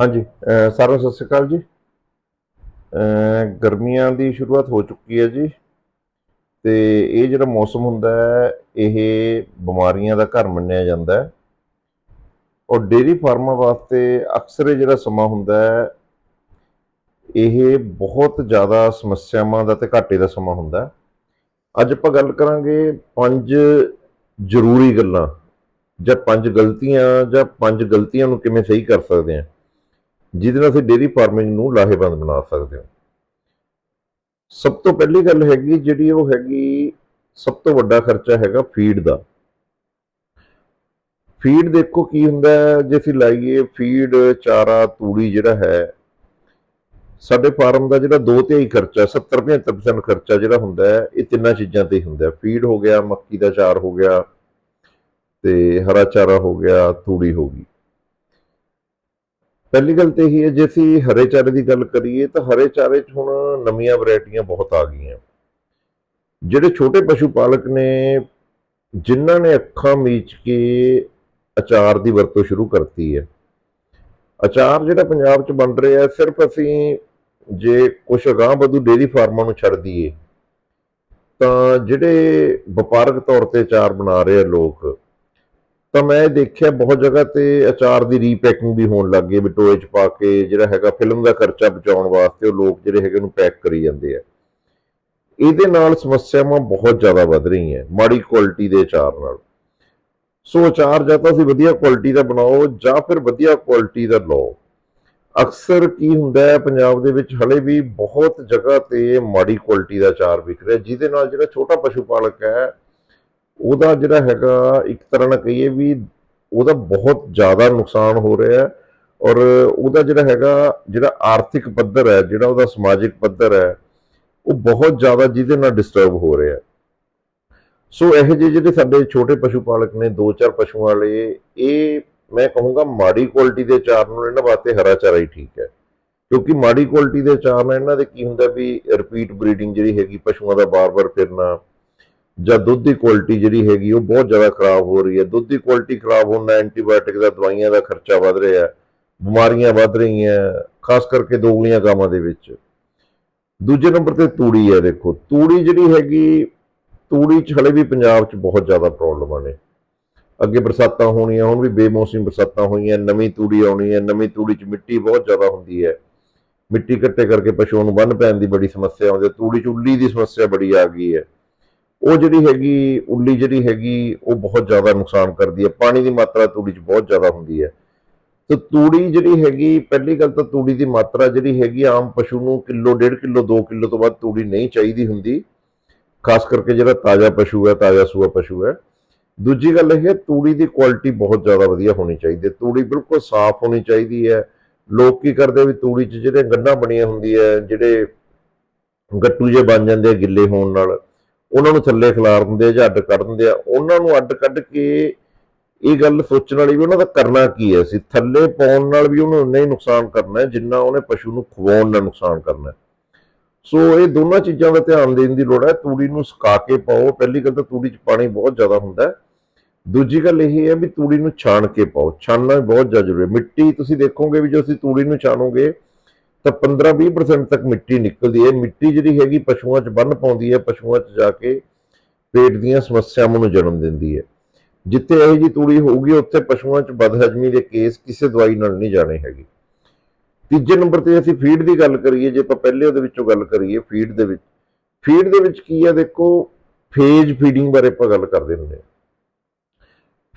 ਹਾਂਜੀ, ਅਹ ਸਾਰਿਆਂ ਨੂੰ ਸਤਿ ਸ਼੍ਰੀ ਅਕਾਲ ਜੀ। ਗਰਮੀਆਂ ਦੀ ਸ਼ੁਰੂਆਤ ਹੋ ਚੁੱਕੀ ਹੈ ਜੀ। ਤੇ ਇਹ ਜਿਹੜਾ ਮੌਸਮ ਹੁੰਦਾ ਹੈ, ਇਹ ਬਿਮਾਰੀਆਂ ਦਾ ਘਰ ਮੰਨਿਆ ਜਾਂਦਾ ਹੈ। ਔਰ ਡੇਰੀ ਫਾਰਮਾਂ ਵਾਸਤੇ ਅਕਸਰ ਜਿਹੜਾ ਸਮਾਂ ਹੁੰਦਾ ਹੈ, ਇਹ ਬਹੁਤ ਜ਼ਿਆਦਾ ਸਮੱਸਿਆਵਾਂ ਦਾ ਤੇ ਘਾਟੇ ਦਾ ਸਮਾਂ ਹੁੰਦਾ ਹੈ। ਅੱਜ ਆਪਾਂ ਗੱਲ ਕਰਾਂਗੇ ਪੰਜ ਜ਼ਰੂਰੀ ਗੱਲਾਂ ਜਾਂ ਪੰਜ ਗਲਤੀਆਂ ਜਾਂ ਪੰਜ ਗਲਤੀਆਂ ਨੂੰ ਕਿਵੇਂ ਸਹੀ ਕਰ ਸਕਦੇ ਹਾਂ। ਜਿਹਦੇ ਨਾਲ ਅਸੀਂ ਡੇਰੀ ਫਾਰਮਿੰਗ ਨੂੰ ਲਾਹੇਵੰਦ ਬਣਾ ਸਕਦੇ ਹੋ। ਸਭ ਤੋਂ ਪਹਿਲੀ ਗੱਲ ਹੈਗੀ ਜਿਹੜੀ ਉਹ ਹੈਗੀ, ਸਭ ਤੋਂ ਵੱਡਾ ਖਰਚਾ ਹੈਗਾ ਫੀਡ ਦਾ। ਫੀਡ ਦੇਖੋ ਕੀ ਹੁੰਦਾ ਜੇ ਅਸੀਂ ਲਾਈਏ ਫੀਡ ਚਾਰਾ, ਤੂੜੀ ਜਿਹੜਾ ਹੈ, ਸਾਡੇ ਫਾਰਮ ਦਾ ਜਿਹੜਾ 2 ਤਿਹਾਈ ਖਰਚਾ 70-75% ਖਰਚਾ ਜਿਹੜਾ ਹੁੰਦਾ ਹੈ, ਇਹ ਤਿੰਨਾਂ ਚੀਜ਼ਾਂ ਤੇ ਹੀ ਹੁੰਦਾ ਫੀਡ ਹੋ ਗਿਆ, ਮੱਕੀ ਦਾ ਚਾਰ ਹੋ ਗਿਆ, ਤੇ ਹਰਾ ਚਾਰਾ ਹੋ ਗਿਆ, ਤੂੜੀ ਹੋ ਗਈ। ਪਹਿਲੀ ਗੱਲ ਤੇ ਇਹ ਹੈ, ਜੇ ਅਸੀਂ ਹਰੇ ਚਾਰੇ ਦੀ ਗੱਲ ਕਰੀਏ ਤਾਂ ਹਰੇ ਚਾਰੇ 'ਚ ਹੁਣ ਨਵੀਆਂ ਵੈਰਾਈਟੀਆਂ ਬਹੁਤ ਆ ਗਈਆਂ। ਜਿਹੜੇ ਛੋਟੇ ਪਸ਼ੂ ਪਾਲਕ ਨੇ, ਜਿਨ੍ਹਾਂ ਨੇ ਅੱਖਾਂ ਮੀਚ ਕੇ ਅਚਾਰ ਦੀ ਵਰਤੋਂ ਸ਼ੁਰੂ ਕਰਤੀ ਹੈ। ਅਚਾਰ ਜਿਹੜਾ ਪੰਜਾਬ 'ਚ ਬਣ ਰਿਹਾ, ਸਿਰਫ ਅਸੀਂ ਜੇ ਕੁਝ ਅਗਾਂਹ ਵਧੂ ਡੇਰੀ ਫਾਰਮਾਂ ਨੂੰ ਛੱਡ ਦਈਏ, ਤਾਂ ਜਿਹੜੇ ਵਪਾਰਕ ਤੌਰ ਤੇ ਅਚਾਰ ਬਣਾ ਰਹੇ ਆ ਲੋਕ ਤਾਂ ਮੈਂ ਇਹ ਦੇਖਿਆ ਬਹੁਤ ਜਗ੍ਹਾ ਤੇ ਅਚਾਰ ਦੀ ਰੀਪੈਕਿੰਗ ਵੀ ਹੋਣ ਲੱਗ ਗਈ ਬਟੋਏ 'ਚ ਪਾ ਕੇ ਜਿਹੜਾ ਹੈਗਾ ਫਿਲਮ ਦਾ ਖਰਚਾ ਬਚਾਉਣ ਵਾਸਤੇ ਉਹ ਲੋਕ ਜਿਹੜੇ ਹੈਗੇ ਉਹਨੂੰ ਪੈਕ ਕਰੀ ਜਾਂਦੇ ਆ। ਇਹਦੇ ਨਾਲ ਸਮੱਸਿਆਵਾਂ ਬਹੁਤ ਜ਼ਿਆਦਾ ਵੱਧ ਰਹੀਆਂ, ਮਾੜੀ ਕੁਆਲਿਟੀ ਦੇ ਅਚਾਰ ਨਾਲ। ਸੋ ਅਚਾਰ ਜਾਂ ਤਾਂ ਅਸੀਂ ਵਧੀਆ ਕੁਆਲਿਟੀ ਦਾ ਬਣਾਓ ਜਾਂ ਫਿਰ ਵਧੀਆ ਕੁਆਲਿਟੀ ਦਾ ਲਓ। ਅਕਸਰ ਕੀ ਹੁੰਦਾ ਹੈ, ਪੰਜਾਬ ਦੇ ਵਿੱਚ ਹਲੇ ਵੀ ਬਹੁਤ ਜਗ੍ਹਾ ਤੇ ਮਾੜੀ ਕੁਆਲਿਟੀ ਦਾ ਅਚਾਰ ਵਿਕ ਰਿਹਾ, ਜਿਹਦੇ ਨਾਲ ਜਿਹੜਾ ਛੋਟਾ ਪਸ਼ੂ ਪਾਲਕ ਹੈ ਉਹਦਾ ਜਿਹੜਾ ਹੈਗਾ ਇੱਕ ਤਰ੍ਹਾਂ ਨਾਲ ਕਹੀਏ ਵੀ ਉਹਦਾ ਬਹੁਤ ਜ਼ਿਆਦਾ ਨੁਕਸਾਨ ਹੋ ਰਿਹਾ ਹੈ ਔਰ ਉਹਦਾ ਜਿਹੜਾ ਹੈਗਾ, ਜਿਹੜਾ ਆਰਥਿਕ ਪੱਧਰ ਹੈ, ਜਿਹੜਾ ਉਹਦਾ ਸਮਾਜਿਕ ਪੱਧਰ ਹੈ, ਉਹ ਬਹੁਤ ਜ਼ਿਆਦਾ ਜਿਹਦੇ ਨਾਲ ਡਿਸਟਰਬ ਹੋ ਰਿਹਾ ਹੈ। ਸੋ ਇਹੋ ਜਿਹੇ ਜਿਹੜੇ ਸਾਡੇ ਛੋਟੇ ਪਸ਼ੂ ਪਾਲਕ ਨੇ, ਦੋ ਚਾਰ ਪਸ਼ੂਆਂ ਵਾਲੇ, ਇਹ ਮੈਂ ਕਹੂੰਗਾ ਮਾੜੀ ਕੁਆਲਿਟੀ ਦੇ ਚਾਰ ਨੂੰ ਇਹਨਾਂ ਵਾਸਤੇ ਹਰਾ ਚਾਰਾ ਹੀ ਠੀਕ ਹੈ। ਕਿਉਂਕਿ ਮਾੜੀ ਕੁਆਲਿਟੀ ਦੇ ਚਾਰ ਨਾਲ ਇਹਨਾਂ ਦੇ ਕੀ ਹੁੰਦਾ ਵੀ ਰਿਪੀਟ ਬਰੀਡਿੰਗ ਜਿਹੜੀ ਹੈਗੀ, ਪਸ਼ੂਆਂ ਦਾ ਬਾਰ-ਬਾਰ ਫਿਰਨਾ ਜਾਂ ਦੁੱਧ ਦੀ ਕੁਆਲਿਟੀ ਜਿਹੜੀ ਹੈਗੀ ਉਹ ਬਹੁਤ ਜ਼ਿਆਦਾ ਖਰਾਬ ਹੋ ਰਹੀ ਹੈ। ਦੁੱਧ ਦੀ ਕੁਆਲਿਟੀ ਖਰਾਬ ਹੋਣ ਨਾਲ ਐਂਟੀਬਾਇਓਟਿਕ ਦਾ, ਦਵਾਈਆਂ ਦਾ ਖਰਚਾ ਵੱਧ ਰਿਹਾ ਹੈ, ਬਿਮਾਰੀਆਂ ਵੱਧ ਰਹੀਆਂ ਖਾਸ ਕਰਕੇ ਦੋਗਲੀਆਂ ਗਾਵਾਂ ਦੇ ਵਿੱਚ। ਦੂਜੇ ਨੰਬਰ ਤੇ ਤੂੜੀ ਹੈ, ਦੇਖੋ, ਤੂੜੀ ਜਿਹੜੀ ਹੈਗੀ, ਤੂੜੀ 'ਚ ਹਲੇ ਵੀ ਪੰਜਾਬ 'ਚ ਬਹੁਤ ਜ਼ਿਆਦਾ ਪ੍ਰੋਬਲਮਾਂ ਨੇ। ਅੱਗੇ ਬਰਸਾਤਾਂ ਹੋਣੀਆਂ, ਹੁਣ ਵੀ ਬੇਮੌਸਮੀ ਬਰਸਾਤਾਂ ਹੋਈਆਂ, ਨਵੀਂ ਤੂੜੀ ਆਉਣੀ ਹੈ, ਨਵੀਂ ਤੂੜੀ 'ਚ ਮਿੱਟੀ ਬਹੁਤ ਜ਼ਿਆਦਾ ਹੁੰਦੀ ਹੈ। ਮਿੱਟੀ ਇਕੱਠੇ ਕਰਕੇ ਪਸ਼ੂਆਂ ਨੂੰ ਬੰਨ ਪੈਣ ਦੀ ਬੜੀ ਸਮੱਸਿਆ ਆਉਂਦੀ ਹੈ, ਤੂੜੀ 'ਚ ਉੱਲੀ ਦੀ ਸਮੱਸਿਆ ਬੜੀ ਆ ਗਈ ਹੈ। ਉਹ ਜਿਹੜੀ ਹੈਗੀ, ਉੱਲੀ ਜਿਹੜੀ ਹੈਗੀ, ਉਹ ਬਹੁਤ ਜ਼ਿਆਦਾ ਨੁਕਸਾਨ ਕਰਦੀ ਹੈ। ਪਾਣੀ ਦੀ ਮਾਤਰਾ ਤੂੜੀ 'ਚ ਬਹੁਤ ਜ਼ਿਆਦਾ ਹੁੰਦੀ ਹੈ। ਤੇ ਤੂੜੀ ਜਿਹੜੀ ਹੈਗੀ, ਪਹਿਲੀ ਗੱਲ ਤਾਂ ਤੂੜੀ ਦੀ ਮਾਤਰਾ ਜਿਹੜੀ ਹੈਗੀ, ਆਮ ਪਸ਼ੂ ਨੂੰ ਕਿਲੋ, ਡੇਢ ਕਿਲੋ 2 ਕਿਲੋ ਤੋਂ ਵੱਧ ਤੂੜੀ ਨਹੀਂ ਚਾਹੀਦੀ ਹੁੰਦੀ। ਖਾਸ ਕਰਕੇ ਜਿਹੜਾ ਤਾਜ਼ਾ ਪਸ਼ੂ ਹੈ, ਤਾਜ਼ਾ ਸੂਆ ਪਸ਼ੂ ਹੈ। ਦੂਜੀ ਗੱਲ ਇਹ ਹੈ, ਤੂੜੀ ਦੀ ਕੁਆਲਿਟੀ ਬਹੁਤ ਜ਼ਿਆਦਾ ਵਧੀਆ ਹੋਣੀ ਚਾਹੀਦੀ ਹੈ। ਤੂੜੀ ਬਿਲਕੁਲ ਸਾਫ਼ ਹੋਣੀ ਚਾਹੀਦੀ ਹੈ। ਲੋਕ ਕੀ ਕਰਦੇ ਵੀ ਤੂੜੀ 'ਚ ਜਿਹੜੇ ਗੰਢਾਂ ਬਣੀਆਂ ਹੁੰਦੀਆਂ, ਜਿਹੜੇ ਗੱਟੂ ਜੇ ਬਣ ਜਾਂਦੇ ਆ ਗਿੱਲੇ ਹੋਣ ਨਾਲ। ਉਹਨਾਂ ਨੂੰ ਥੱਲੇ ਖਿਲਾਰ ਦਿੰਦੇ ਆ ਜਾਂ ਅੱਡ ਕੱਢ ਦਿੰਦੇ ਆ, ਉਹਨਾਂ ਨੂੰ ਅੱਡ ਕੱਢ ਕੇ ਇਹ ਗੱਲ ਸੋਚਣ ਵਾਲੀ ਵੀ ਉਹਨਾਂ ਦਾ ਕਰਨਾ ਕੀ ਹੈ ਅਸੀਂ ਥੱਲੇ ਪਾਉਣ ਨਾਲ ਵੀ ਉਹਨੂੰ ਉਨਾ ਹੀ ਨੁਕਸਾਨ ਕਰਨਾ ਹੈ, ਜਿੰਨਾ ਉਹਨੇ ਪਸ਼ੂ ਨੂੰ ਖਵਾਉਣ ਨਾਲ ਨੁਕਸਾਨ ਕਰਨਾ ਹੈ। ਸੋ ਇਹ ਦੋਨਾਂ ਚੀਜ਼ਾਂ ਦਾ ਧਿਆਨ ਦੇਣ ਦੀ ਲੋੜ ਹੈ, ਤੂੜੀ ਨੂੰ ਸੁਕਾ ਕੇ ਪਾਓ, ਪਹਿਲੀ ਗੱਲ ਤਾਂ ਤੂੜੀ 'ਚ ਪਾਣੀ ਬਹੁਤ ਜ਼ਿਆਦਾ ਹੁੰਦਾ ਹੈ। ਦੂਜੀ ਗੱਲ ਇਹ ਹੈ ਵੀ ਤੂੜੀ ਨੂੰ ਛਾਣ ਕੇ ਪਾਓ, ਛਾਣਨਾ ਵੀ ਬਹੁਤ ਜ਼ਿਆਦਾ ਜ਼ਰੂਰੀ ਹੈ। ਮਿੱਟੀ ਤੁਸੀਂ ਦੇਖੋਗੇ ਵੀ ਜੋ ਅਸੀਂ ਤੂੜੀ ਨੂੰ ਛਾਣੋਗੇ ਤਾਂ 15-20% ਤੱਕ ਮਿੱਟੀ ਨਿਕਲਦੀ ਹੈ। ਮਿੱਟੀ ਜਿਹੜੀ ਹੈਗੀ ਪਸ਼ੂਆਂ 'ਚ ਬੰਨ ਪਾਉਂਦੀ ਹੈ, ਪਸ਼ੂਆਂ 'ਚ ਜਾ ਕੇ ਪੇਟ ਦੀਆਂ ਸਮੱਸਿਆਵਾਂ ਨੂੰ ਜਨਮ ਦਿੰਦੀ ਹੈ। ਜਿੱਥੇ ਇਹੋ ਜੀ ਤੂੜੀ ਹੋਊਗੀ, ਉੱਥੇ ਪਸ਼ੂਆਂ 'ਚ ਬਦਹਜ਼ਮੀ ਦੇ ਕੇਸ ਕਿਸੇ ਦਵਾਈ ਨਾਲ ਨਹੀਂ ਜਾਣੇ ਹੈਗੇ। ਤੀਜੇ ਨੰਬਰ ਤੇ ਅਸੀਂ ਫੀਡ ਦੀ ਗੱਲ ਕਰੀਏ, ਜੇ ਆਪਾਂ ਪਹਿਲੇ ਉਹਦੇ ਵਿੱਚੋਂ ਗੱਲ ਕਰੀਏ ਫੀਡ ਦੇ ਵਿੱਚ। ਫੀਡ ਦੇ ਵਿੱਚ ਕੀ ਆ ਦੇਖੋ, ਫੇਜ ਫੀਡਿੰਗ ਬਾਰੇ ਆਪਾਂ ਗੱਲ ਕਰਦੇ ਹੁੰਦੇ ਹਾਂ।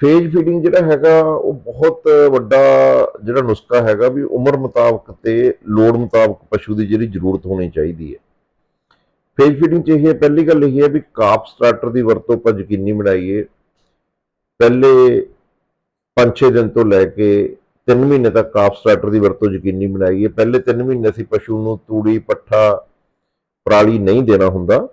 ਫੇਜ ਫੀਡਿੰਗ ਜਿਹੜਾ ਹੈਗਾ, ਉਹ ਬਹੁਤ ਵੱਡਾ ਜਿਹੜਾ ਨੁਸਖਾ ਹੈਗਾ ਵੀ ਉਮਰ ਮੁਤਾਬਕ ਤੇ ਲੋੜ ਮੁਤਾਬਕ ਪਸ਼ੂ ਦੀ ਜਿਹੜੀ ਜ਼ਰੂਰਤ ਹੋਣੀ ਚਾਹੀਦੀ ਹੈ। ਫੇਜ ਫੀਡਿੰਗ 'ਚ ਇਹ ਹੈ, ਪਹਿਲੀ ਗੱਲ ਇਹ ਹੈ ਵੀ ਕਾਪ ਸਟਾਰਟਰ ਦੀ ਵਰਤੋਂ ਆਪਾਂ ਯਕੀਨੀ ਬਣਾਈਏ। ਪਹਿਲੇ 5-6 ਦਿਨ ਤੋਂ ਲੈ ਕੇ 3 ਮਹੀਨੇ ਤੱਕ ਕਾਪ ਸਟਾਰਟਰ ਦੀ ਵਰਤੋਂ ਯਕੀਨੀ ਬਣਾਈਏ। ਪਹਿਲੇ 3 ਮਹੀਨੇ ਅਸੀਂ ਪਸ਼ੂ ਨੂੰ ਤੂੜੀ, ਪੱਠਾ, ਪਰਾਲੀ ਨਹੀਂ ਦੇਣਾ ਹੁੰਦਾ।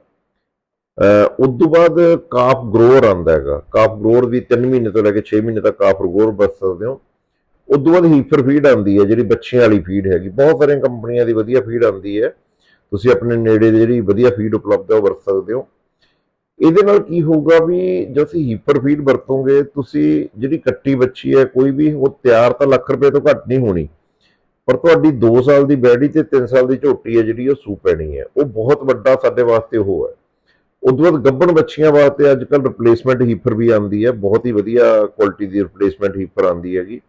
ਉਸ ਤੋਂ ਬਾਅਦ ਕਾਫ ਗਰੋਅਰ ਆਂਦਾ ਹੈਗਾ। ਕਾਫ ਗਰੋਅਰ ਵੀ 3 ਮਹੀਨੇ ਤੋਂ ਲੈ ਕੇ 6 ਮਹੀਨੇ ਤੱਕ ਕਾਫ ਗਰੋਅਰ ਵਰਤ ਸਕਦੇ ਹੋ। ਉਸ ਤੋਂ ਬਾਅਦ ਹੀਫਰ ਫੀਡ ਆਉਂਦੀ ਹੈ ਜਿਹੜੀ ਬੱਚਿਆਂ ਵਾਲੀ ਫੀਡ ਹੈਗੀ। ਬਹੁਤ ਸਾਰੀਆਂ ਕੰਪਨੀਆਂ ਦੀ ਵਧੀਆ ਫੀਡ ਆਉਂਦੀ ਹੈ। ਤੁਸੀਂ ਆਪਣੇ ਨੇੜੇ ਦੀ ਜਿਹੜੀ ਵਧੀਆ ਫੀਡ ਉਪਲਬਧ ਹੈ ਉਹ ਵਰਤ ਸਕਦੇ ਹੋ। ਇਹਦੇ ਨਾਲ ਕੀ ਹੋਊਗਾ ਵੀ ਜੇ ਤੁਸੀਂ ਹੀਪਰ ਫੀਡ ਵਰਤੋਗੇ, ਤੁਸੀਂ ਜਿਹੜੀ ਕੱਟੀ ਬੱਚੀ ਹੈ ਕੋਈ ਵੀ ਉਹ ਤਿਆਰ ਤਾਂ ਲੱਖ ਰੁਪਏ ਤੋਂ ਘੱਟ ਨਹੀਂ ਹੋਣੀ, ਪਰ ਤੁਹਾਡੀ 2 ਸਾਲ ਦੀ ਬੈੜੀ ਤੇ 3 ਸਾਲ ਦੀ ਝੋਟੀ ਹੈ ਜਿਹੜੀ ਉਹ ਸੂ ਪੈਣੀ ਹੈ। ਉਹ ਬਹੁਤ ਵੱਡਾ ਸਾਡੇ ਵਾਸਤੇ ਉਹ ਹੈ। ਉਦੋਂ ਬਾਅਦ ਗੱਬਣ ਬੱਚੀਆਂ ਵਾਸਤੇ ਅੱਜ ਕੱਲ ਰਿਪਲੇਸਮੈਂਟ ਹੀਫਰ ਵੀ ਆਉਂਦੀ ਹੈ, ਬਹੁਤ ਹੀ ਵਧੀਆ ਕੁਆਲਿਟੀ ਦੀ ਰਿਪਲੇਸਮੈਂਟ ਹੀਫਰ ਆਉਂਦੀ ਹੈਗੀ।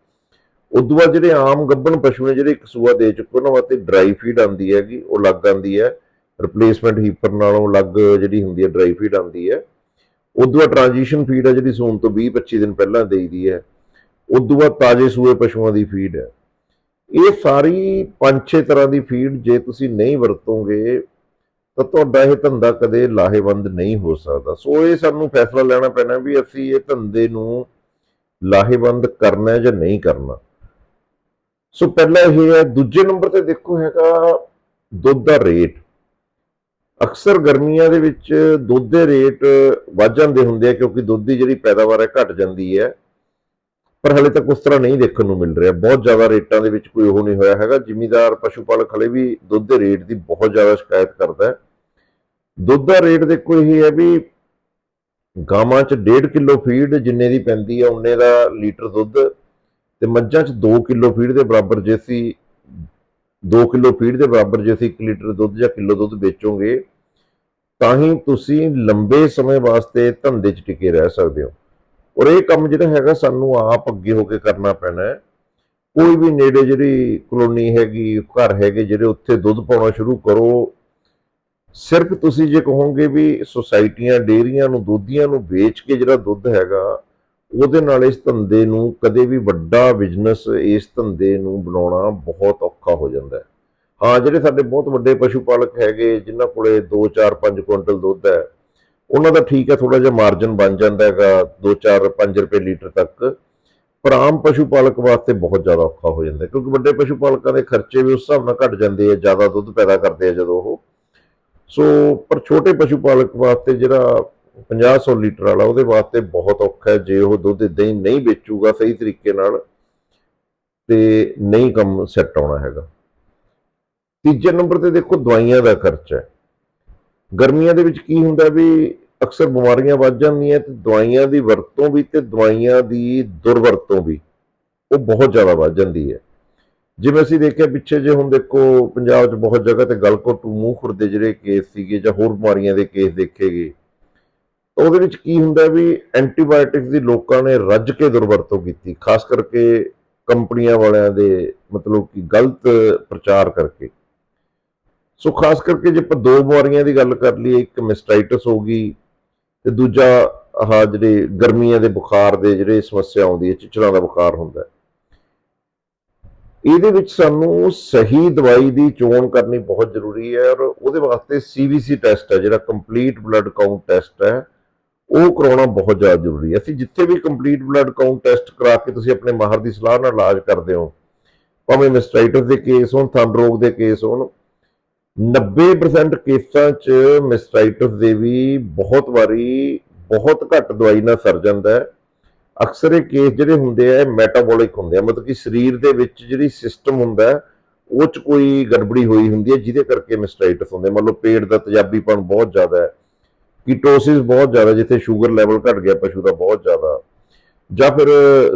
ਉਦੋਂ ਬਾਅਦ ਜਿਹੜੇ ਆਮ ਗੱਬਣ ਪਸ਼ੂ ਨੇ, ਜਿਹੜੇ ਇੱਕ ਸੂਆ ਦੇ ਚੁੱਕੇ, ਉਹਨਾਂ ਵਾਸਤੇ ਡਰਾਈ ਫੀਡ ਆਉਂਦੀ ਹੈਗੀ, ਉਹ ਲੱਗ ਆਉਂਦੀ ਹੈ। ਰਿਪਲੇਸਮੈਂਟ ਹੀਪਰ ਨਾਲੋਂ ਅਲੱਗ ਜਿਹੜੀ ਹੁੰਦੀ ਹੈ ਡਰਾਈ ਫੀਡ ਆਉਂਦੀ ਹੈ। ਉਦੋਂ ਬਾਅਦ ਟ੍ਰਾਂਜੀਸ਼ਨ ਫੀਡ ਹੈ ਜਿਹੜੀ ਸੂਣ ਤੋਂ 20 25 ਦਿਨ ਪਹਿਲਾਂ ਦੇਈਦੀ ਹੈ। ਉਦੋਂ ਬਾਅਦ ਤਾਜ਼ੇ ਸੂਏ ਪਸ਼ੂਆਂ ਦੀ ਫੀਡ ਹੈ। ਇਹ ਸਾਰੀ ਪੰਜ ਛੇ ਤਰ੍ਹਾਂ ਦੀ ਫੀਡ ਜੇ ਤੁਸੀਂ ਨਹੀਂ ਵਰਤੋਗੇ ਤਾਂ ਤੁਹਾਡਾ ਇਹ ਧੰਦਾ ਕਦੇ ਲਾਹੇਵੰਦ ਨਹੀਂ ਹੋ ਸਕਦਾ। ਸੋ ਇਹ ਸਾਨੂੰ ਫੈਸਲਾ ਲੈਣਾ ਪੈਣਾ ਵੀ ਅਸੀਂ ਇਹ ਧੰਦੇ ਨੂੰ ਲਾਹੇਵੰਦ ਕਰਨਾ ਜਾਂ ਨਹੀਂ ਕਰਨਾ। ਸੋ ਪਹਿਲਾ ਇਹ ਹੈ, ਦੂਜੇ ਨੰਬਰ ਤੇ ਦੇਖੋ ਹੈਗਾ ਦੁੱਧ ਦਾ ਰੇਟ। ਅਕਸਰ ਗਰਮੀਆਂ ਦੇ ਵਿੱਚ ਦੁੱਧ ਦੇ ਰੇਟ ਵੱਧ ਜਾਂਦੇ ਹੁੰਦੇ ਆ ਕਿਉਂਕਿ ਦੁੱਧ ਦੀ ਜਿਹੜੀ ਪੈਦਾਵਾਰ ਹੈ ਘਟ ਜਾਂਦੀ ਹੈ। ਪਰ ਹਲੇ ਤੱਕ ਉਸ ਤਰ੍ਹਾਂ ਨਹੀਂ ਦੇਖਣ ਨੂੰ ਮਿਲ ਰਿਹਾ। ਬਹੁਤ ਜ਼ਿਆਦਾ ਰੇਟਾਂ ਦੇ ਵਿੱਚ ਕੋਈ ਉਹ ਨਹੀਂ ਹੋਇਆ ਹੈਗਾ। ਜ਼ਿਮੀਦਾਰ, ਪਸ਼ੂ ਪਾਲਕ ਹਲੇ ਵੀ ਦੁੱਧ ਦੇ ਰੇਟ ਦੀ ਬਹੁਤ ਜ਼ਿਆਦਾ ਸ਼ਿਕਾਇਤ ਕਰਦਾ ਹੈ। ਦੁੱਧ ਦਾ ਰੇਟ ਦੇਖੋ ਇਹ ਹੈ ਵੀ ਗਾਵਾਂ 'ਚ 1.5 ਕਿਲੋ ਫੀਡ ਜਿੰਨੇ ਦੀ ਪੈਂਦੀ ਹੈ ਉਹਨੇ ਦਾ ਲੀਟਰ ਦੁੱਧ ਤੇ ਮੱਝਾਂ 'ਚ 2 ਕਿਲੋ ਫੀਡ ਦੇ ਬਰਾਬਰ ਜੇ ਅਸੀਂ 2 ਕਿਲੋ ਫੀਡ ਦੇ ਬਰਾਬਰ ਜੇ ਅਸੀਂ 1 ਲੀਟਰ ਦੁੱਧ ਜਾਂ ਕਿਲੋ ਦੁੱਧ ਵੇਚੋਗੇ, ਤਾਂ ਹੀ ਤੁਸੀਂ ਲੰਬੇ ਸਮੇਂ ਵਾਸਤੇ ਧੰਦੇ 'ਚ ਟਿਕੇ ਰਹਿ ਸਕਦੇ ਹੋ। ਔਰ ਇਹ ਕੰਮ ਜਿਹੜਾ ਹੈਗਾ ਸਾਨੂੰ ਆਪ ਅੱਗੇ ਹੋ ਕੇ ਕਰਨਾ ਪੈਣਾ ਹੈ। ਕੋਈ ਵੀ ਨੇੜੇ ਜਿਹੜੀ ਕਲੋਨੀ ਹੈਗੀ, ਘਰ ਹੈਗੇ ਜਿਹੜੇ ਉੱਥੇ ਦੁੱਧ ਪਾਉਣਾ ਸ਼ੁਰੂ ਕਰੋ ਸਿਰਫ ਤੁਸੀਂ ਜੇ ਕਹੋਗੇ ਵੀ ਸੁਸਾਇਟੀਆਂ ਡੇਅਰੀਆਂ ਨੂੰ, ਦੁੱਧੀਆਂ ਨੂੰ ਵੇਚ ਕੇ ਜਿਹੜਾ ਦੁੱਧ ਹੈਗਾ, ਉਹਦੇ ਨਾਲ ਇਸ ਧੰਦੇ ਨੂੰ ਕਦੇ ਵੀ ਵੱਡਾ ਬਿਜ਼ਨਸ ਇਸ ਧੰਦੇ ਨੂੰ ਬਣਾਉਣਾ ਬਹੁਤ ਔਖਾ ਹੋ ਜਾਂਦਾ ਹੈ। ਹਾਂ, ਜਿਹੜੇ ਸਾਡੇ ਬਹੁਤ ਵੱਡੇ ਪਸ਼ੂ ਪਾਲਕ ਹੈਗੇ, ਜਿਨ੍ਹਾਂ ਕੋਲੇ 2 4 5 ਕੁਇੰਟਲ ਦੁੱਧ ਹੈ, ਉਹਨਾਂ ਦਾ ਠੀਕ ਹੈ ਥੋੜਾ ਜਿਹਾ ਮਾਰਜਨ ਬਣ ਜਾਂਦਾ ਹੈਗਾ 2 4 5 ਰੁਪਏ ਲੀਟਰ ਤੱਕ। ਪਰ ਆਮ ਪਸ਼ੂ ਪਾਲਕ ਵਾਸਤੇ ਬਹੁਤ ਜ਼ਿਆਦਾ ਔਖਾ ਹੋ ਜਾਂਦਾ ਕਿਉਂਕਿ ਵੱਡੇ ਪਸ਼ੂ ਪਾਲਕਾਂ ਦੇ ਖਰਚੇ ਵੀ ਉਸ ਹਿਸਾਬ ਨਾਲ ਘਟ ਜਾਂਦੇ ਆ, ਜ਼ਿਆਦਾ ਦੁੱਧ ਪੈਦਾ ਕਰਦੇ ਆ ਜਦੋਂ ਉਹ। ਸੋ, ਪਰ ਛੋਟੇ ਪਸ਼ੂ ਪਾਲਕ ਵਾਸਤੇ ਜਿਹੜਾ 50 ਲੀਟਰ ਵਾਲਾ, ਉਹਦੇ ਵਾਸਤੇ ਬਹੁਤ ਔਖਾ ਹੈ। ਜੇ ਉਹ ਦੁੱਧ ਦਹੀਂ ਨਹੀਂ ਵੇਚੂਗਾ ਸਹੀ ਤਰੀਕੇ ਨਾਲ, ਤੇ ਨਹੀਂ ਕੰਮ ਸੈੱਟ ਆਉਣਾ ਹੈਗਾ। ਤੀਜੇ ਨੰਬਰ ਤੇ ਦੇਖੋ, ਦਵਾਈਆਂ ਦਾ ਖਰਚਾ ਗਰਮੀਆਂ ਦੇ ਵਿੱਚ ਕੀ ਹੁੰਦਾ ਵੀ ਅਕਸਰ ਬਿਮਾਰੀਆਂ ਵੱਧ ਜਾਂਦੀਆਂ ਤੇ ਦਵਾਈਆਂ ਦੀ ਵਰਤੋਂ ਵੀ ਤੇ ਦਵਾਈਆਂ ਦੀ ਦੁਰਵਰਤੋਂ ਵੀ ਉਹ ਬਹੁਤ ਜ਼ਿਆਦਾ ਵੱਧ ਜਾਂਦੀ ਹੈ। ਜਿਵੇਂ ਅਸੀਂ ਦੇਖਿਆ ਪਿੱਛੇ ਜੇ ਹੁਣ ਦੇਖੋ ਪੰਜਾਬ 'ਚ ਬਹੁਤ ਜਗ੍ਹਾ ਤੇ ਗਲਕੋਟੂ ਮੂੰਹ ਖੁਰ ਦੇ ਜਿਹੜੇ ਕੇਸ ਸੀਗੇ ਜਾਂ ਹੋਰ ਬਿਮਾਰੀਆਂ ਦੇ ਕੇਸ ਦੇਖੇ ਗਏ ਉਹਦੇ ਵਿੱਚ ਕੀ ਹੁੰਦਾ ਵੀ ਐਂਟੀਬਾਇਓਟਿਕਸ ਦੀ ਲੋਕਾਂ ਨੇ ਰੱਜ ਕੇ ਦੁਰਵਰਤੋਂ ਕੀਤੀ, ਖਾਸ ਕਰਕੇ ਕੰਪਨੀਆਂ ਵਾਲਿਆਂ ਦੇ ਮਤਲਬ ਕਿ ਗਲਤ ਪ੍ਰਚਾਰ ਕਰਕੇ। ਸੋ ਖਾਸ ਕਰਕੇ ਜੇ ਆਪਾਂ ਦੋ ਬਿਮਾਰੀਆਂ ਦੀ ਗੱਲ ਕਰ ਲਈਏ, ਇੱਕ ਮਿਸਟਾਈਟਸ ਹੋ ਗਈ ਤੇ ਦੂਜਾ ਆਹ ਜਿਹੜੇ ਗਰਮੀਆਂ ਦੇ ਬੁਖਾਰ ਦੇ ਜਿਹੜੇ ਸਮੱਸਿਆ ਆਉਂਦੀ ਹੈ, ਚਿਚੜਾਂ ਦਾ ਬੁਖਾਰ ਹੁੰਦਾ ਹੈ। ਇਹਦੇ ਵਿੱਚ ਸਾਨੂੰ ਸਹੀ ਦਵਾਈ ਦੀ ਚੋਣ ਕਰਨੀ ਬਹੁਤ ਜ਼ਰੂਰੀ ਹੈ ਔਰ ਉਹਦੇ ਵਾਸਤੇ ਸੀਵੀਸੀ ਟੈਸਟ ਹੈ, ਜਿਹੜਾ ਕੰਪਲੀਟ ਬਲੱਡ ਕਾਊਂਟ ਟੈਸਟ ਹੈ, ਉਹ ਕਰਾਉਣਾ ਬਹੁਤ ਜ਼ਿਆਦਾ ਜ਼ਰੂਰੀ ਹੈ। ਅਸੀਂ ਜਿੱਥੇ ਵੀ ਕੰਪਲੀਟ ਬਲੱਡ ਕਾਊਂਟ ਟੈਸਟ ਕਰਾ ਕੇ ਤੁਸੀਂ ਆਪਣੇ ਮਾਹਰ ਦੀ ਸਲਾਹ ਨਾਲ ਇਲਾਜ ਕਰਦੇ ਹੋ, ਭਾਵੇਂ ਮਿਸਟਾਈਟਸ ਦੇ ਕੇਸ ਹੋਣ ਥੰਡ ਰੋਗ ਦੇ ਕੇਸ ਹੋਣ 90% ਕੇਸਾਂ 'ਚ ਮਿਸਟਾਈਟਸ ਦੇ ਵੀ ਬਹੁਤ ਵਾਰੀ ਬਹੁਤ ਘੱਟ ਦਵਾਈ ਨਾਲ ਸਰ ਜਾਂਦਾ ਹੈ। ਅਕਸਰ ਇਹ ਕੇਸ ਜਿਹੜੇ ਹੁੰਦੇ ਆ ਮੈਟਾਬੋਲਿਕ ਹੁੰਦੇ ਆ, ਮਤਲਬ ਕਿ ਸਰੀਰ ਦੇ ਵਿੱਚ ਜਿਹੜੀ ਸਿਸਟਮ ਹੁੰਦਾ ਉਹ 'ਚ ਕੋਈ ਗੜਬੜੀ ਹੋਈ ਹੁੰਦੀ ਹੈ, ਜਿਹਦੇ ਕਰਕੇ ਮਿਸਟਾਈਟਸ ਹੁੰਦੇ ਮੰਨ ਲਓ ਪੇਟ ਦਾ ਤੇਜ਼ਾਬੀਪਣ ਬਹੁਤ ਜ਼ਿਆਦਾ ਹੈ ਕੀਟੋਸਿਸ ਬਹੁਤ ਜ਼ਿਆਦਾ, ਜਿੱਥੇ ਸ਼ੂਗਰ ਲੈਵਲ ਘਟ ਗਿਆ, ਪਸ਼ੂ ਦਾ ਬਹੁਤ ਜ਼ਿਆਦਾ। ਜਾਂ ਫਿਰ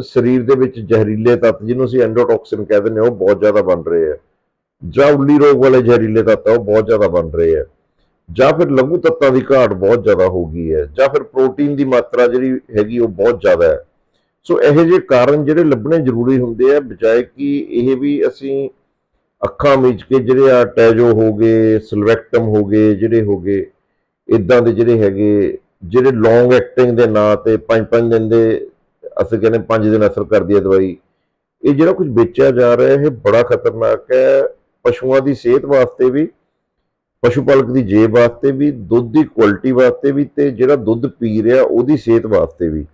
ਸਰੀਰ ਦੇ ਵਿੱਚ ਜ਼ਹਿਰੀਲੇ ਤੱਤ, ਜਿਹਨੂੰ ਅਸੀਂ ਐਂਡੋਟੌਕਸਿਨ ਕਹਿ ਦਿੰਦੇ ਹਾਂ, ਉਹ ਬਹੁਤ ਜ਼ਿਆਦਾ ਬਣ ਰਹੇ ਆ ਜਾਂ ਉੱਲੀ ਰੋਗ ਵਾਲੇ ਜ਼ਹਿਰੀਲੇ ਤੱਤ ਆ, ਉਹ ਬਹੁਤ ਜ਼ਿਆਦਾ ਬਣ ਰਹੇ ਆ ਜਾਂ ਫਿਰ ਲਘੂ ਤੱਤਾਂ ਦੀ ਘਾਟ ਬਹੁਤ ਜ਼ਿਆਦਾ ਹੋ ਗਈ ਹੈ। ਜਾਂ ਫਿਰ ਪ੍ਰੋਟੀਨ ਦੀ ਮਾਤਰਾ ਜਿਹੜੀ ਹੈਗੀ, ਉਹ ਬਹੁਤ ਜ਼ਿਆਦਾ ਹੈ। ਸੋ ਇਹੋ ਜਿਹੇ ਕਾਰਨ ਜਿਹੜੇ ਲੱਭਣੇ ਜ਼ਰੂਰੀ ਹੁੰਦੇ ਆ, ਬਜਾਏ ਕਿ ਇਹ ਵੀ ਅਸੀਂ ਅੱਖਾਂ ਮੀਚ ਕੇ ਜਿਹੜੇ ਆ ਟੈਜੋ ਹੋ ਗਏ, ਸਿਲਵੈਕਟਮ ਹੋ ਗਏ, ਜਿਹੜੇ ਹੋ ਗਏ ਇਦਾਂ ਦੇ ਜਿਹੜੇ ਹੈਗੇ, ਜਿਹੜੇ ਲੌਂਗ ਐਕਟਿੰਗ ਦੇ ਨਾਂ ਤੇ 5-5 ਦਿਨ ਦੇ ਅਸੀਂ ਕਹਿੰਦੇ 5 ਦਿਨ ਅਸਰ ਕਰਦੀ ਹੈ ਦਵਾਈ, ਇਹ ਜਿਹੜਾ ਕੁਝ ਵੇਚਿਆ ਜਾ ਰਿਹਾ, ਇਹ ਬੜਾ ਖਤਰਨਾਕ ਹੈ। ਪਸ਼ੂਆਂ ਦੀ ਸਿਹਤ ਵਾਸਤੇ ਵੀ, ਪਸ਼ੂ ਪਾਲਕ ਦੀ ਜੇਬ ਵਾਸਤੇ ਵੀ, ਦੁੱਧ ਦੀ ਕੁਆਲਿਟੀ ਵਾਸਤੇ ਵੀ ਤੇ ਜਿਹੜਾ ਦੁੱਧ ਪੀ ਰਿਹਾ, ਉਹਦੀ ਸਿਹਤ ਵਾਸਤੇ ਵੀ।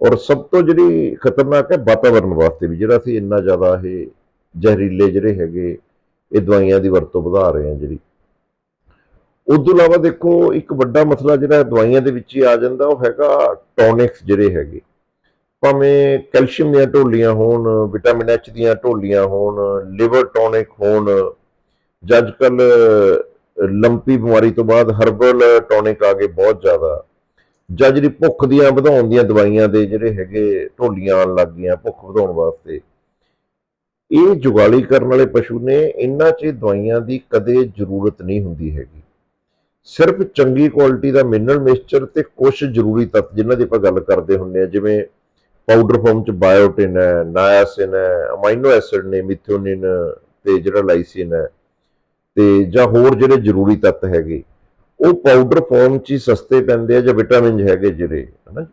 ਔਰ ਸਭ ਤੋਂ ਜਿਹੜੀ ਖਤਰਨਾਕ ਹੈ ਵਾਤਾਵਰਣ ਵਾਸਤੇ ਵੀ, ਜਿਹੜਾ ਅਸੀਂ ਇੰਨਾ ਜ਼ਿਆਦਾ ਇਹ ਜ਼ਹਿਰੀਲੇ ਜਿਹੜੇ ਹੈਗੇ, ਇਹ ਦਵਾਈਆਂ ਦੀ ਵਰਤੋਂ ਵਧਾ ਰਹੇ ਹਾਂ ਜਿਹੜੀ। ਉਸ ਤੋਂ ਇਲਾਵਾ ਦੇਖੋ, ਇੱਕ ਵੱਡਾ ਮਸਲਾ ਜਿਹੜਾ ਦਵਾਈਆਂ ਦੇ ਵਿੱਚ ਹੀ ਆ ਜਾਂਦਾ, ਉਹ ਹੈਗਾ ਟੌਨਿਕਸ ਜਿਹੜੇ ਹੈਗੇ। ਭਾਵੇਂ ਕੈਲਸ਼ੀਅਮ ਦੀਆਂ ਢੋਲੀਆਂ ਹੋਣ, ਵਿਟਾਮਿਨ ਐਚ ਦੀਆਂ ਢੋਲੀਆਂ ਹੋਣ, ਲਿਵਰ ਟੌਨਿਕ ਹੋਣ, ਜਾਂ ਅੱਜ ਕੱਲ ਲੰਪੀ ਬਿਮਾਰੀ ਤੋਂ ਬਾਅਦ ਹਰਬਲ ਟੌਨਿਕ ਆ ਗਏ ਬਹੁਤ ਜ਼ਿਆਦਾ। ਜਾਂ ਜਿਹੜੀ ਭੁੱਖ ਦੀਆਂ ਵਧਾਉਣ ਦੀਆਂ ਦਵਾਈਆਂ ਦੇ ਜਿਹੜੇ ਹੈਗੇ ਢੋਲੀਆਂ ਆਉਣ ਲੱਗ ਗਈਆਂ ਭੁੱਖ ਵਧਾਉਣ ਵਾਸਤੇ। ਇਹ ਜੁਗਾਲੀ ਕਰਨ ਵਾਲੇ ਪਸ਼ੂ ਨੇ ਇਹਨਾਂ 'ਚ ਦਵਾਈਆਂ ਦੀ ਕਦੇ ਜ਼ਰੂਰਤ ਨਹੀਂ ਹੁੰਦੀ ਹੈਗੀ। ਸਿਰਫ ਚੰਗੀ ਕੁਆਲਿਟੀ ਦਾ ਮਿਨਰਲ ਮਿਕਸਚਰ ਤੇ ਕੁਝ ਜ਼ਰੂਰੀ ਤੱਤ ਜਿਨ੍ਹਾਂ ਦੀ ਆਪਾਂ ਗੱਲ ਕਰਦੇ ਹੁੰਦੇ ਆ ਜਿਵੇਂ ਪਾਊਡਰ ਫਾਰਮ 'ਚ ਬਾਇਓਟਿਨ ਹੈ ਨਾਇਆਸਿਨ ਹੈ ਅਮਾਈਨੋ ਐਸਿਡ ਨੇ ਮਿਥਿਓਨਿਨ ਤੇ ਜਿਹੜਾ ਲਾਈਸਿਨ ਹੈ, ਤੇ ਜਾਂ ਹੋਰ ਜਿਹੜੇ ਜ਼ਰੂਰੀ ਤੱਤ ਹੈਗੇ। ਉਹ ਪਾਊਡਰ ਫਾਰਮ 'ਚ ਹੀ ਸਸਤੇ ਪੈਂਦੇ ਆ ਜਾਂ ਵਿਟਾਮਿਨ ਹੈਗੇ ਜਿਹੜੇ, ਹਨਾ?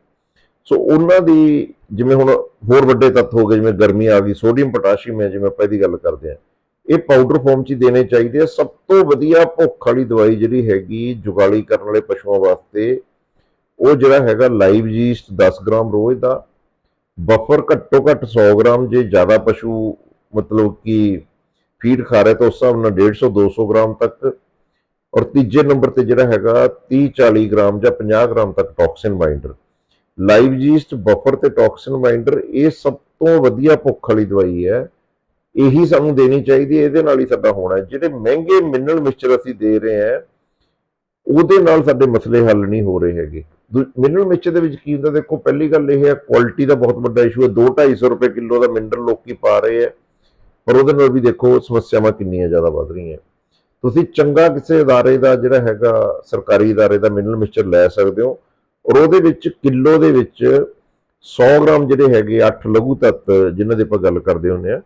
ਸੋ ਉਹਨਾਂ ਦੀ ਜਿਵੇਂ ਹੁਣ ਹੋਰ ਵੱਡੇ ਤੱਤ ਹੋ ਗਏ, ਜਿਵੇਂ ਗਰਮੀ ਆ ਗਈ ਸੋਡੀਅਮ ਪੋਟਾਸ਼ੀਅਮ ਹੈ, ਜਿਵੇਂ ਆਪਾਂ ਇਹਦੀ ਗੱਲ ਕਰਦੇ ਆ ਇਹ ਪਾਊਡਰ ਫਾਰਮ 'ਚ ਹੀ ਦੇਣੇ ਚਾਹੀਦੇ ਆ। ਸਭ ਤੋਂ ਵਧੀਆ ਭੁੱਖ ਵਾਲੀ ਦਵਾਈ ਜਿਹੜੀ ਹੈਗੀ, ਜੁਗਾਲੀ ਕਰਨ ਵਾਲੇ ਪਸ਼ੂਆਂ ਵਾਸਤੇ, ਉਹ ਜਿਹੜਾ ਹੈਗਾ ਲਾਈਵ ਜੀਸਟ 10 ਗ੍ਰਾਮ ਰੋਜ਼ ਦਾ। ਬਫਰ ਘੱਟੋ ਘੱਟ 100 ਗ੍ਰਾਮ, ਜੇ ਜ਼ਿਆਦਾ ਪਸ਼ੂ ਮਤਲਬ ਕਿ ਫੀਡ ਖਾ ਰਿਹਾ, ਤਾਂ ਉਸ ਹਿਸਾਬ ਨਾਲ 150 200 ਗ੍ਰਾਮ ਤੱਕ ਔਰ ਤੀਜੇ ਨੰਬਰ ਤੇ ਜਿਹੜਾ ਹੈਗਾ 30 40 ਗ੍ਰਾਮ ਜਾਂ 50 ਗ੍ਰਾਮ ਤੱਕ toxin binder. Live yeast buffer ਤੇ ਟੌਕਸਿਨ ਬਾਈਂਡਰ, ਇਹ ਸਭ ਤੋਂ ਵਧੀਆ ਭੁੱਖ ਵਾਲੀ ਦਵਾਈ ਹੈ। ਇਹੀ ਸਾਨੂੰ ਦੇਣੀ ਚਾਹੀਦੀ ਹੈ, ਇਹਦੇ ਨਾਲ ਹੀ ਸਾਡਾ ਹੋਣਾ ਜਿਹੜੇ ਮਹਿੰਗੇ ਮਿਨਰਲ ਮਿਕਸਚਰ ਅਸੀਂ ਦੇ ਰਹੇ ਹਾਂ, ਉਹਦੇ ਨਾਲ ਸਾਡੇ ਮਸਲੇ ਹੱਲ ਨਹੀਂ ਹੋ ਰਹੇ ਹੈਗੇ। ਮਿਨਰਲ ਮਿਕਸਚਰ ਦੇ ਵਿੱਚ ਕੀ ਹੁੰਦਾ, ਦੇਖੋ ਪਹਿਲੀ ਗੱਲ ਇਹ ਹੈ, ਕੁਆਲਿਟੀ ਦਾ ਬਹੁਤ ਵੱਡਾ ਇਸ਼ੂ ਹੈ। 2-250 ਰੁਪਏ ਕਿਲੋ ਦਾ ਮਿਨਰਲ ਲੋਕੀ ਪਾ ਰਹੇ ਹੈ। ਪਰ ਉਹਦੇ ਨਾਲ ਵੀ ਦੇਖੋ ਸਮੱਸਿਆਵਾਂ ਕਿੰਨੀਆਂ ਜ਼ਿਆਦਾ ਵੱਧ ਰਹੀਆਂ। ਤੁਸੀਂ ਚੰਗਾ ਕਿਸੇ ਅਦਾਰੇ ਦਾ ਜਿਹੜਾ ਹੈਗਾ, ਸਰਕਾਰੀ ਅਦਾਰੇ ਦਾ ਮਿਨਰਲ ਮਿਕਸਚਰ ਲੈ ਸਕਦੇ ਹੋ ਔਰ ਉਹਦੇ ਵਿੱਚ ਕਿਲੋ ਦੇ ਵਿੱਚ 100 ਗ੍ਰਾਮ ਜਿਹੜੇ ਹੈਗੇ 8 ਲਘੂ ਤੱਤ ਜਿਨ੍ਹਾਂ ਦੀ ਆਪਾਂ ਗੱਲ ਕਰਦੇ ਹੁੰਦੇ ਆ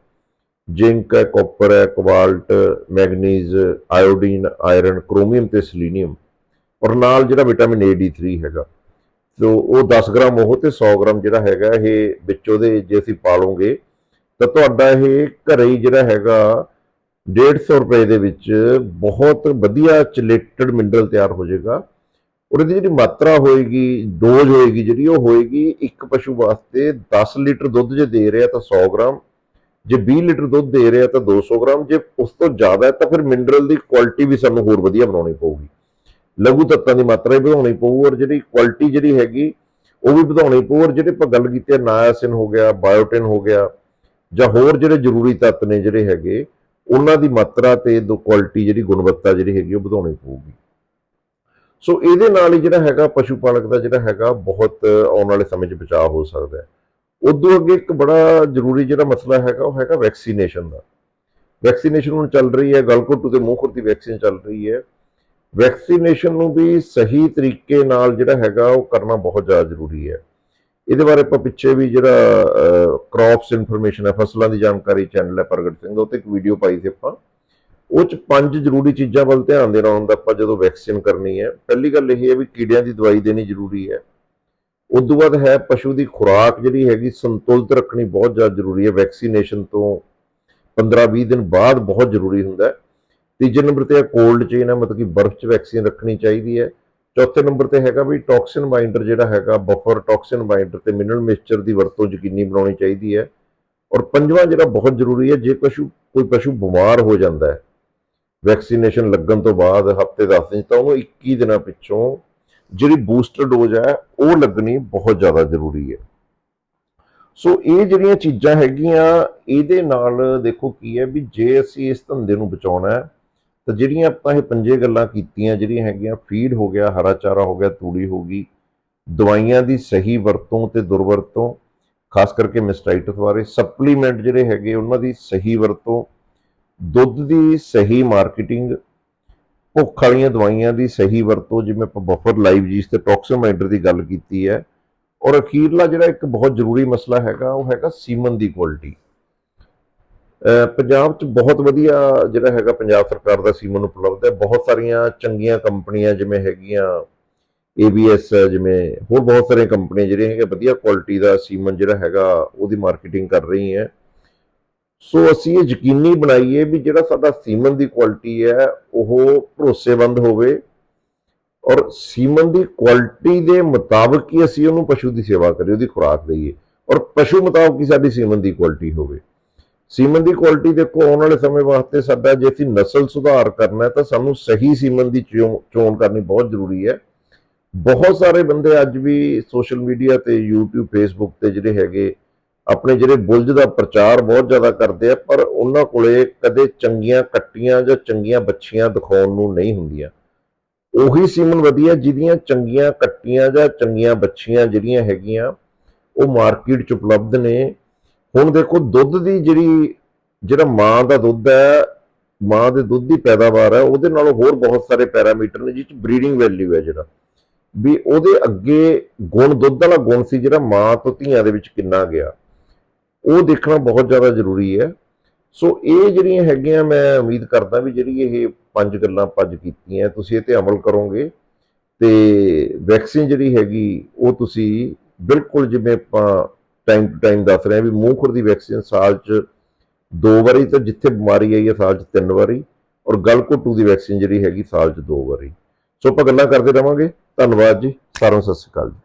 ਜ਼ਿੰਕ ਹੈ, ਕਾਪਰ ਹੈ, cobalt, manganese, iodine, iron, chromium ਤੇ ਸਲੀਨੀਅਮ ਔਰ ਨਾਲ ਜਿਹੜਾ ਵਿਟਾਮਿਨ ਏ ਡੀ 3 ਹੈਗਾ। ਸੋ ਉਹ 10 ਗ੍ਰਾਮ ਉਹ ਤੇ 100 ਗ੍ਰਾਮ ਜਿਹੜਾ ਹੈਗਾ, ਇਹ ਵਿੱਚ ਉਹਦੇ ਜੇ ਅਸੀਂ ਪਾਲੋਗੇ ਤਾਂ ਤੁਹਾਡਾ ਇਹ ਘਰੇ ਹੀ ਜਿਹੜਾ ਹੈਗਾ 150 ਰੁਪਏ ਦੇ ਵਿੱਚ ਬਹੁਤ ਵਧੀਆ ਚਲੇਟਡ ਮਿਨਰਲ ਤਿਆਰ ਹੋ ਜਾਏਗਾ। ਔਰ ਇਹਦੀ ਜਿਹੜੀ ਮਾਤਰਾ ਹੋਏਗੀ, ਡੋਜ਼ ਹੋਏਗੀ ਜਿਹੜੀ, ਉਹ ਹੋਏਗੀ ਇੱਕ ਪਸ਼ੂ ਵਾਸਤੇ 10 ਲੀਟਰ ਦੁੱਧ ਜੇ ਦੇ ਰਿਹਾ ਤਾਂ 100 ਗ੍ਰਾਮ, ਜੇ 20 ਲੀਟਰ ਦੁੱਧ ਦੇ ਰਿਹਾ ਤਾਂ 200 ਗ੍ਰਾਮ, ਜੇ ਉਸ ਤੋਂ ਜ਼ਿਆਦਾ ਹੈ ਤਾਂ ਫਿਰ ਮਿਨਰਲ ਦੀ ਕੁਆਲਿਟੀ ਵੀ ਸਾਨੂੰ ਹੋਰ ਵਧੀਆ ਬਣਾਉਣੀ ਪਊਗੀ। ਲਘੂ ਤੱਤਾਂ ਦੀ ਮਾਤਰਾ ਵੀ ਵਧਾਉਣੀ ਪਊ ਔਰ ਜਿਹੜੀ ਕੁਆਲਿਟੀ ਜਿਹੜੀ ਹੈਗੀ, ਉਹ ਵੀ ਵਧਾਉਣੀ ਪਊ ਔਰ ਜਿਹੜੇ ਆਪਾਂ ਗੱਲ ਕੀਤੀ ਹੈ, ਨਾਇਆਸਿਨ ਹੋ ਗਿਆ, ਬਾਇਓਟਿਨ ਹੋ ਗਿਆ ਜਾਂ ਹੋਰ ਜਿਹੜੇ ਜ਼ਰੂਰੀ ਤੱਤ ਨੇ ਜਿਹੜੇ ਹੈਗੇ ਉਹਨਾਂ ਦੀ ਮਾਤਰਾ ਤੇ ਦੋ ਕੁਆਲਿਟੀ ਜਿਹੜੀ ਗੁਣਵੱਤਾ ਜਿਹੜੀ ਹੈਗੀ ਉਹ ਵਧਾਉਣੀ ਪਊਗੀ। ਸੋ ਇਹਦੇ ਨਾਲ ਹੀ ਜਿਹੜਾ ਹੈਗਾ ਪਸ਼ੂ ਪਾਲਕ ਦਾ ਜਿਹੜਾ ਹੈਗਾ ਬਹੁਤ ਆਉਣ ਵਾਲੇ ਸਮੇਂ 'ਚ ਬਚਾਅ ਹੋ ਸਕਦਾ ਹੈ। ਉਦੋਂ ਅੱਗੇ ਇੱਕ ਬੜਾ ਜ਼ਰੂਰੀ ਜਿਹੜਾ ਮਸਲਾ ਹੈਗਾ ਉਹ ਹੈਗਾ ਵੈਕਸੀਨੇਸ਼ਨ ਦਾ। ਵੈਕਸੀਨੇਸ਼ਨ ਹੁਣ ਚੱਲ ਰਹੀ ਹੈ ਗਲਘੋਟੂ ਤੇ ਮੂੰਹ ਖੁਰ ਦੀ ਵੈਕਸੀਨ ਚੱਲ ਰਹੀ ਹੈ। ਵੈਕਸੀਨੇਸ਼ਨ ਨੂੰ ਵੀ ਸਹੀ ਤਰੀਕੇ ਨਾਲ ਜਿਹੜਾ ਹੈਗਾ ਉਹ ਕਰਨਾ ਬਹੁਤ ਜ਼ਿਆਦਾ ਜ਼ਰੂਰੀ ਹੈ। ਇਹਦੇ ਬਾਰੇ ਆਪਾਂ ਪਿੱਛੇ ਵੀ ਜਿਹੜਾ ਕ੍ਰੌਪਸ ਇਨਫੋਰਮੇਸ਼ਨ ਹੈ, ਫਸਲਾਂ ਦੀ ਜਾਣਕਾਰੀ ਚੈਨਲ ਹੈ ਪ੍ਰਗਟ ਸਿੰਘ ਦਾ, ਉੱਤੇ ਇੱਕ ਵੀਡੀਓ ਪਾਈ ਸੀ ਆਪਾਂ। ਉਹ ਚ ਪੰਜ ਜ਼ਰੂਰੀ ਚੀਜ਼ਾਂ ਵੱਲ ਧਿਆਨ ਦੇਣਾ ਹੁੰਦਾ, ਆਪਾਂ ਜਦੋਂ ਵੈਕਸੀਨ ਕਰਨੀ ਹੈ। ਪਹਿਲੀ ਗੱਲ ਇਹ ਹੈ ਵੀ ਕੀੜਿਆਂ ਦੀ ਦਵਾਈ ਦੇਣੀ ਜ਼ਰੂਰੀ ਹੈ। ਉਦੋਂ ਬਾਅਦ ਹੈ ਪਸ਼ੂ ਦੀ ਖੁਰਾਕ ਜਿਹੜੀ ਹੈਗੀ, ਸੰਤੁਲਿਤ ਰੱਖਣੀ ਬਹੁਤ ਜ਼ਿਆਦਾ ਜ਼ਰੂਰੀ ਹੈ। ਵੈਕਸੀਨੇਸ਼ਨ ਤੋਂ 15-20 ਦਿਨ ਬਾਅਦ ਬਹੁਤ ਜ਼ਰੂਰੀ ਹੁੰਦਾ ਹੈ। ਤੀਜੇ ਨੰਬਰ ਤੇ ਹੈ ਕੋਲਡ ਚੇਨ ਹੈ, ਮਤਲਬ ਕਿ ਬਰਫ਼ 'ਚ ਵੈਕਸੀਨ ਰੱਖਣੀ ਚਾਹੀਦੀ ਹੈ। ਚੌਥੇ ਨੰਬਰ ਤੇ ਹੈਗਾ ਵੀ ਟੌਕਸਿਨ ਬਾਈਂਡਰ ਜਿਹੜਾ ਹੈਗਾ, ਬਫਰ ਟੌਕਸਿਨ ਬਾਈਂਡਰ ਤੇ ਮਿਨਰਲ ਮਿਕਸਚਰ ਦੀ ਵਰਤੋਂ ਯਕੀਨੀ ਬਣਾਉਣੀ ਚਾਹੀਦੀ ਹੈ। ਔਰ ਪੰਜਵਾਂ ਜਿਹੜਾ ਬਹੁਤ ਜ਼ਰੂਰੀ ਹੈ, ਜੇ ਪਸ਼ੂ, ਕੋਈ ਪਸ਼ੂ ਬਿਮਾਰ ਹੋ ਜਾਂਦਾ ਹੈ, ਵੈਕਸੀਨੇਸ਼ਨ ਲੱਗਣ ਤੋਂ ਬਾਅਦ ਹਫ਼ਤੇ 10 ਦਿਨ ਤਾਂ ਉਹਨੂੰ 21 ਦਿਨਾਂ ਪਿੱਛੋਂ ਜਿਹੜੀ ਬੂਸਟਰ ਡੋਜ਼ ਹੈ, ਉਹ ਲੱਗਣੀ ਬਹੁਤ ਜ਼ਿਆਦਾ ਜ਼ਰੂਰੀ ਹੈ। ਸੋ ਇਹ ਜਿਹੜੀਆਂ ਚੀਜ਼ਾਂ ਹੈਗੀਆਂ, ਇਹਦੇ ਨਾਲ ਦੇਖੋ ਕੀ ਹੈ ਵੀ ਜੇ ਅਸੀਂ ਇਸ ਧੰਦੇ ਨੂੰ ਬਚਾਉਣਾ ਹੈ ਤਾਂ ਜਿਹੜੀਆਂ ਆਪਾਂ ਇਹ ਪੰਜੇ ਗੱਲਾਂ ਕੀਤੀਆਂ, ਜਿਹੜੀਆਂ ਹੈਗੀਆਂ, ਫੀਡ ਹੋ ਗਿਆ, ਹਰਾ ਚਾਰਾ ਹੋ ਗਿਆ, ਤੂੜੀ ਹੋ ਗਈ, ਦਵਾਈਆਂ ਦੀ ਸਹੀ ਵਰਤੋਂ ਤੇ ਦੁਰਵਰਤੋਂ, ਖਾਸ ਕਰਕੇ ਮਿਸਟਾਈਟਸ ਬਾਰੇ, ਸਪਲੀਮੈਂਟ ਜਿਹੜੇ ਹੈਗੇ, ਉਹਨਾਂ ਦੀ ਸਹੀ ਵਰਤੋਂ, ਦੁੱਧ ਦੀ ਸਹੀ ਮਾਰਕੀਟਿੰਗ, ਭੁੱਖ ਵਾਲੀਆਂ ਦਵਾਈਆਂ ਦੀ ਸਹੀ ਵਰਤੋਂ, ਜਿਵੇਂ ਆਪਾਂ ਬਫਰ ਲਾਈਵ ਜੀਸ ਤੇ ਟੌਕਸੋਮਾਈਡਰ ਦੀ ਗੱਲ ਕੀਤੀ ਹੈ, ਔਰ ਅਖੀਰਲਾ ਜਿਹੜਾ ਇੱਕ ਬਹੁਤ ਜ਼ਰੂਰੀ ਮਸਲਾ ਹੈਗਾ, ਉਹ ਹੈਗਾ ਸੀਮਨ ਦੀ ਕੁਆਲਿਟੀ। ਪੰਜਾਬ 'ਚ ਬਹੁਤ ਵਧੀਆ ਜਿਹੜਾ ਹੈਗਾ ਪੰਜਾਬ ਸਰਕਾਰ ਦਾ ਸੀਮਨ ਉਪਲਬਧ ਹੈ। ਬਹੁਤ ਸਾਰੀਆਂ ਚੰਗੀਆਂ ਕੰਪਨੀਆਂ ਜਿਵੇਂ ਹੈਗੀਆਂ ABS ਜਿਵੇਂ ਹੋਰ ਬਹੁਤ ਸਾਰੀਆਂ ਕੰਪਨੀਆਂ ਜਿਹੜੀਆਂ ਹੈਗੇ ਵਧੀਆ ਕੁਆਲਿਟੀ ਦਾ ਸੀਮਨ ਜਿਹੜਾ ਹੈਗਾ ਉਹਦੀ ਮਾਰਕੀਟਿੰਗ ਕਰ ਰਹੀ ਹੈ। ਸੋ ਅਸੀਂ ਇਹ ਯਕੀਨੀ ਬਣਾਈਏ ਵੀ ਜਿਹੜਾ ਸਾਡਾ ਸੀਮਨ ਦੀ ਕੁਆਲਿਟੀ ਹੈ, ਉਹ ਭਰੋਸੇਮੰਦ ਹੋਵੇ ਔਰ ਸੀਮਨ ਦੀ ਕੁਆਲਿਟੀ ਦੇ ਮੁਤਾਬਕ ਹੀ ਅਸੀਂ ਉਹਨੂੰ ਪਸ਼ੂ ਦੀ ਸੇਵਾ ਕਰੀਏ, ਉਹਦੀ ਖੁਰਾਕ ਦਈਏ ਔਰ ਪਸ਼ੂ ਮੁਤਾਬਕ ਹੀ ਸਾਡੀ ਸੀਮਨ ਦੀ ਕੁਆਲਿਟੀ ਹੋਵੇ। ਸੀਮਨ ਦੀ ਕੁਆਲਿਟੀ ਦੇਖੋ, ਆਉਣ ਵਾਲੇ ਸਮੇਂ ਵਾਸਤੇ ਸਾਡਾ ਜੇ ਅਸੀਂ ਨਸਲ ਸੁਧਾਰ ਕਰਨਾ ਹੈ ਤਾਂ ਸਾਨੂੰ ਸਹੀ ਸੀਮਨ ਦੀ ਚੋ- ਚੋਣ ਕਰਨੀ ਬਹੁਤ ਜ਼ਰੂਰੀ ਹੈ। ਬਹੁਤ ਸਾਰੇ ਬੰਦੇ ਅੱਜ ਵੀ ਸੋਸ਼ਲ ਮੀਡੀਆ ਤੇ YouTube, Facebook ਤੇ ਜਿਹੜੇ ਹੈਗੇ, ਆਪਣੇ ਜਿਹੜੇ ਬੁਲਜ ਦਾ ਪ੍ਰਚਾਰ ਬਹੁਤ ਜ਼ਿਆਦਾ ਕਰਦੇ ਆ, ਪਰ ਉਹਨਾਂ ਕੋਲੇ ਕਦੇ ਚੰਗੀਆਂ ਕੱਟੀਆਂ ਜਾਂ ਚੰਗੀਆਂ ਬੱਚੀਆਂ ਦਿਖਾਉਣ ਨੂੰ ਨਹੀਂ ਹੁੰਦੀਆਂ। ਉਹੀ ਸੀਮਨ ਵਧੀਆ, ਜਿਹਦੀਆਂ ਚੰਗੀਆਂ ਕੱਟੀਆਂ ਜਾਂ ਚੰਗੀਆਂ ਬੱਚੀਆਂ ਜਿਹੜੀਆਂ ਹੈਗੀਆਂ, ਉਹ ਮਾਰਕੀਟ 'ਚ ਉਪਲਬਧ ਨੇ। ਹੁਣ ਦੇਖੋ ਦੁੱਧ ਦੀ ਜਿਹੜੀ, ਜਿਹੜਾ ਮਾਂ ਦਾ ਦੁੱਧ ਹੈ, ਮਾਂ ਦੇ ਦੁੱਧ ਦੀ ਪੈਦਾਵਾਰ ਹੈ, ਉਹਦੇ ਨਾਲੋਂ ਹੋਰ ਬਹੁਤ ਸਾਰੇ ਪੈਰਾਮੀਟਰ ਨੇ ਜਿਸ ਚ ਬਰੀਡਿੰਗ ਵੈਲਿਊ ਹੈ ਜਿਹੜਾ। ਵੀ ਉਹਦੇ ਅੱਗੇ ਗੁਣ, ਦੁੱਧ ਵਾਲਾ ਗੁਣ ਸੀ ਜਿਹੜਾ ਮਾਂ ਤੋਂ ਧੀਆਂ ਦੇ ਵਿੱਚ ਕਿੰਨਾ ਗਿਆ। ਉਹ ਦੇਖਣਾ ਬਹੁਤ ਜ਼ਿਆਦਾ ਜ਼ਰੂਰੀ ਹੈ। ਸੋ ਇਹ ਜਿਹੜੀਆਂ ਹੈਗੀਆਂ, ਮੈਂ ਉਮੀਦ ਕਰਦਾ ਵੀ ਜਿਹੜੀ ਇਹ ਪੰਜ ਗੱਲਾਂ ਪੰਜ ਕੀਤੀਆਂ, ਤੁਸੀਂ ਇਹ ਤੇ ਅਮਲ ਕਰੋਗੇ। ਤੇ ਵੈਕਸੀਨ ਜਿਹੜੀ ਹੈਗੀ, ਉਹ ਤੁਸੀਂ ਬਿਲਕੁਲ ਜਿਵੇਂ ਆਪਾਂ ਟਾਈਮ ਟੂ ਟਾਈਮ ਦੱਸ ਰਿਹਾ ਵੀ ਮੂੰਹ ਖੁਰ ਦੀ ਵੈਕਸੀਨ ਸਾਲ 'ਚ ਦੋ ਵਾਰੀ ਤਾਂ ਜਿੱਥੇ ਬਿਮਾਰੀ ਆਈ ਹੈ ਸਾਲ 'ਚ ਤਿੰਨ ਵਾਰੀ ਔਰ ਗਲਘੋਟੂ ਦੀ ਵੈਕਸੀਨ ਜਿਹੜੀ ਹੈਗੀ ਸਾਲ 'ਚ ਦੋ ਵਾਰੀ। ਸੋ ਆਪਾਂ ਗੱਲਾਂ ਕਰਦੇ ਰਵਾਂਗੇ। ਧੰਨਵਾਦ ਜੀ। ਸਾਰਿਆਂ ਨੂੰ ਸਤਿ ਸ਼੍ਰੀ ਅਕਾਲ ਜੀ।